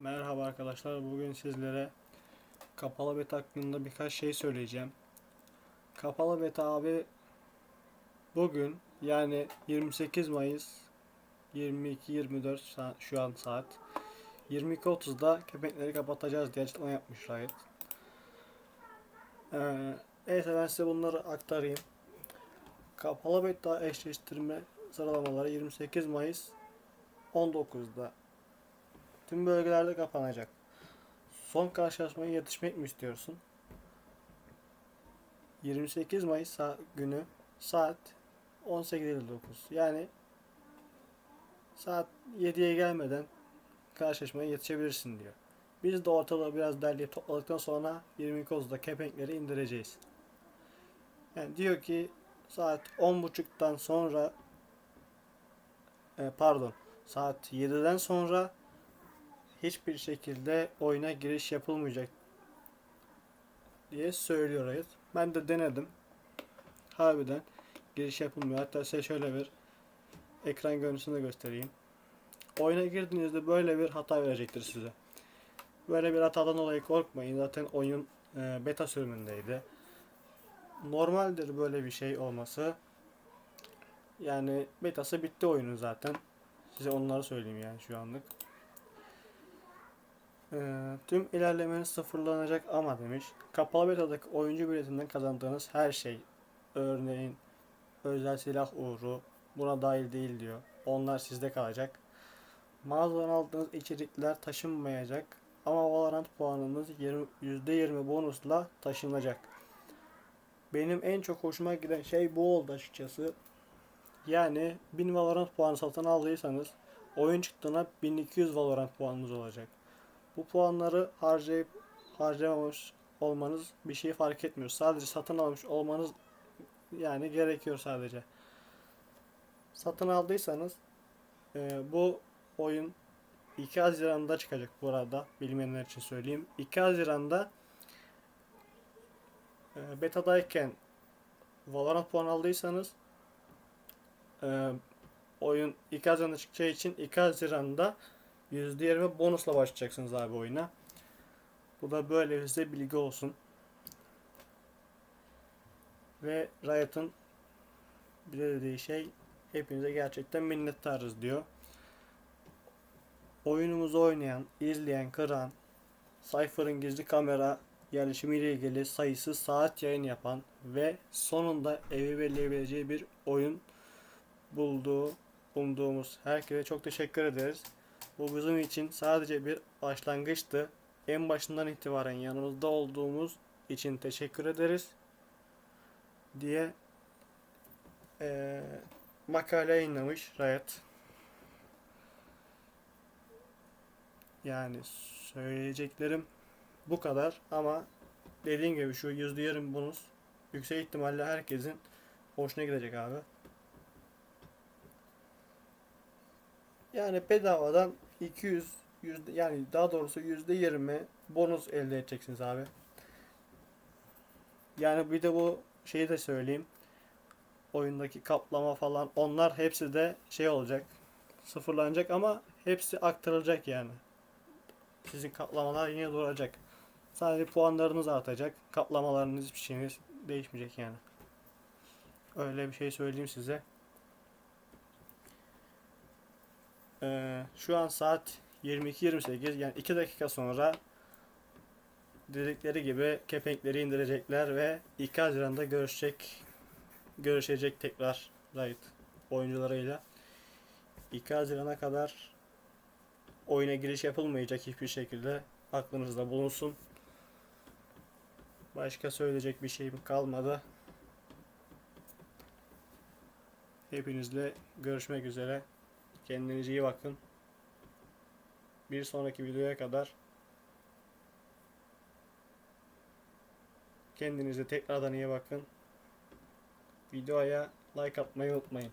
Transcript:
Merhaba arkadaşlar. Bugün sizlere kapalı beta hakkında birkaç şey söyleyeceğim. Kapalı beta abi bugün yani 28 Mayıs 22-24 sa- şu an saat 22.30'da kepenkleri kapatacağız diye açıklama yapmış Riot. Ee, neyse ben size bunları aktarayım. Kapalı beta eşleştirme sıralamaları 28 Mayıs 19'da Tüm bölgelerde kapanacak. Son karşılaşmaya yetişmek mi istiyorsun? 28 Mayıs günü saat 18.59. Yani saat 7'ye gelmeden karşılaşmaya yetişebilirsin diyor. Biz de ortalığı biraz derleyip topladıktan sonra 22.30'da kepenkleri indireceğiz. Yani diyor ki saat 10.30'dan sonra e, pardon saat 7'den sonra hiçbir şekilde oyuna giriş yapılmayacak diye söylüyor Riot. Ben de denedim. Harbiden giriş yapılmıyor. Hatta size şöyle bir ekran görüntüsünü de göstereyim. Oyuna girdiğinizde böyle bir hata verecektir size. Böyle bir hatadan dolayı korkmayın. Zaten oyun e, beta sürümündeydi. Normaldir böyle bir şey olması. Yani betası bitti oyunun zaten. Size onları söyleyeyim yani şu anlık. Ee, tüm ilerlemeniz sıfırlanacak ama demiş. Kapalı betadaki oyuncu biletinden kazandığınız her şey, örneğin özel silah uğru buna dahil değil diyor. Onlar sizde kalacak. Mağazadan aldığınız içerikler taşınmayacak ama Valorant puanınız 20, %20 bonusla taşınacak. Benim en çok hoşuma giden şey bu oldu açıkçası. Yani 1000 Valorant puanı satın aldıysanız oyun çıktığına 1200 Valorant puanınız olacak. Bu puanları harcayıp harcamamış olmanız bir şey fark etmiyor. Sadece satın almış olmanız yani gerekiyor sadece. Satın aldıysanız e, bu oyun 2 Haziran'da çıkacak bu arada. Bilmeyenler için söyleyeyim. 2 Haziran'da e, betadayken Valorant puan aldıysanız e, oyun 2 Haziran'da çıkacağı için 2 Haziran'da %20 bonusla başlayacaksınız abi oyuna. Bu da böyle size bilgi olsun. Ve Riot'ın bir de dediği şey hepinize gerçekten minnettarız diyor. Oyunumuzu oynayan, izleyen, kıran, Cypher'ın gizli kamera yerleşimiyle ilgili sayısız saat yayın yapan ve sonunda evi belirleyebileceği bir oyun bulduğu, umduğumuz herkese çok teşekkür ederiz. Bu bizim için sadece bir başlangıçtı. En başından itibaren yanımızda olduğumuz için teşekkür ederiz diye eee makale yayınlamış Riot. Yani söyleyeceklerim bu kadar ama dediğim gibi şu %20 bonus yüksek ihtimalle herkesin hoşuna gidecek abi. Yani bedavadan 200 yüzde yani daha doğrusu yüzde 20 bonus elde edeceksiniz abi. Yani bir de bu şeyi de söyleyeyim. Oyundaki kaplama falan onlar hepsi de şey olacak. Sıfırlanacak ama hepsi aktarılacak yani. Sizin kaplamalar yine duracak. Sadece puanlarınız artacak. Kaplamalarınız hiçbir şeyiniz değişmeyecek yani. Öyle bir şey söyleyeyim size. Ee, şu an saat 22.28 yani 2 dakika sonra dedikleri gibi kepenkleri indirecekler ve 2 Haziran'da görüşecek görüşecek tekrar Riot oyuncularıyla. 2 Haziran'a kadar oyuna giriş yapılmayacak hiçbir şekilde aklınızda bulunsun. Başka söyleyecek bir şeyim kalmadı. Hepinizle görüşmek üzere. Kendinize iyi bakın. Bir sonraki videoya kadar kendinize tekrardan iyi bakın. Videoya like atmayı unutmayın.